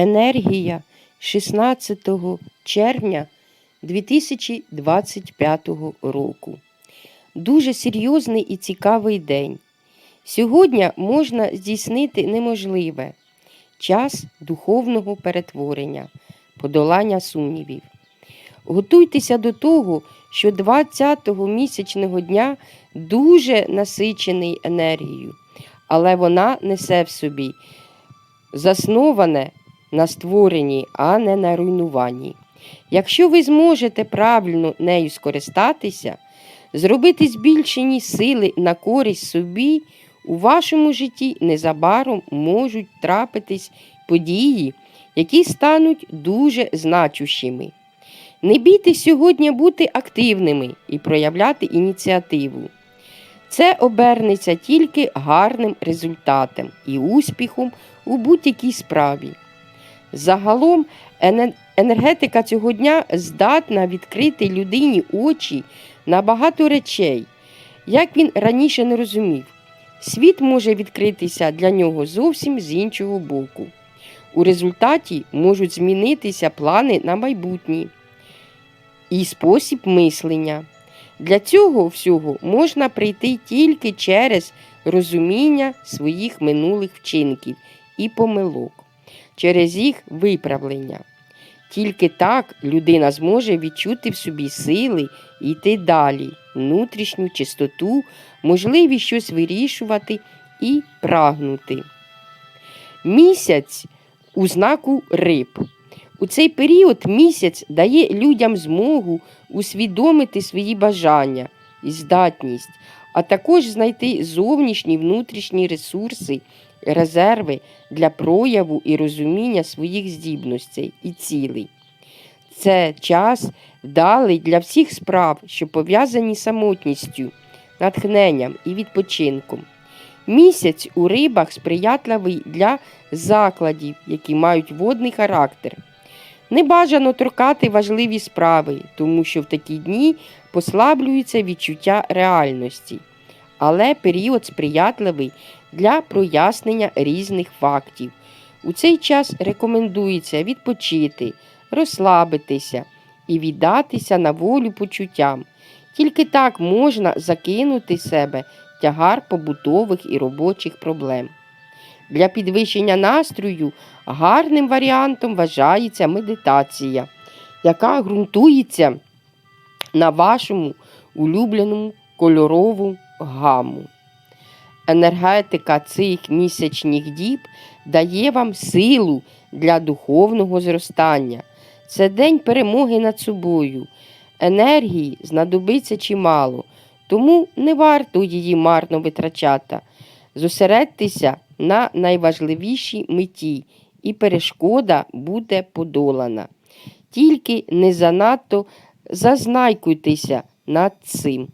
Енергія 16 червня 2025 року. Дуже серйозний і цікавий день. Сьогодні можна здійснити неможливе час духовного перетворення, подолання сумнівів. Готуйтеся до того, що 20-го місячного дня дуже насичений енергією, але вона несе в собі засноване на створенні, а не на руйнуванні. Якщо ви зможете правильно нею скористатися, зробити збільшені сили на користь собі, у вашому житті незабаром можуть трапитись події, які стануть дуже значущими. Не бійтесь сьогодні бути активними і проявляти ініціативу. Це обернеться тільки гарним результатом і успіхом у будь-якій справі. Загалом енергетика цього дня здатна відкрити людині очі на багато речей, як він раніше не розумів. Світ може відкритися для нього зовсім з іншого боку. У результаті можуть змінитися плани на майбутнє і спосіб мислення. Для цього всього можна прийти тільки через розуміння своїх минулих вчинків і помилок, через їх виправлення. Тільки так людина зможе відчути в собі сили йти далі, внутрішню чистоту, можливість щось вирішувати і прагнути. Місяць у знаку риб. У цей період місяць дає людям змогу усвідомити свої бажання і здатність, а також знайти зовнішні внутрішні ресурси, резерви для прояву і розуміння своїх здібностей і цілей. Це час вдалий для всіх справ, що пов'язані самотністю, натхненням і відпочинком. Місяць у рибах сприятливий для закладів, які мають водний характер. Не бажано торкати важливі справи, тому що в такі дні послаблюється відчуття реальності, але період сприятливий для прояснення різних фактів. У цей час рекомендується відпочити, розслабитися і віддатися на волю почуттям. Тільки так можна закинути себе тягар побутових і робочих проблем. Для підвищення настрою гарним варіантом вважається медитація, яка ґрунтується на вашому улюбленому кольорову гаму. Енергетика цих місячних діб дає вам силу для духовного зростання. Це день перемоги над собою. Енергії знадобиться чимало, тому не варто її марно витрачати. Зосередьтеся на найважливішій меті, і перешкода буде подолана. Тільки не занадто зазнайкуйтеся над цим.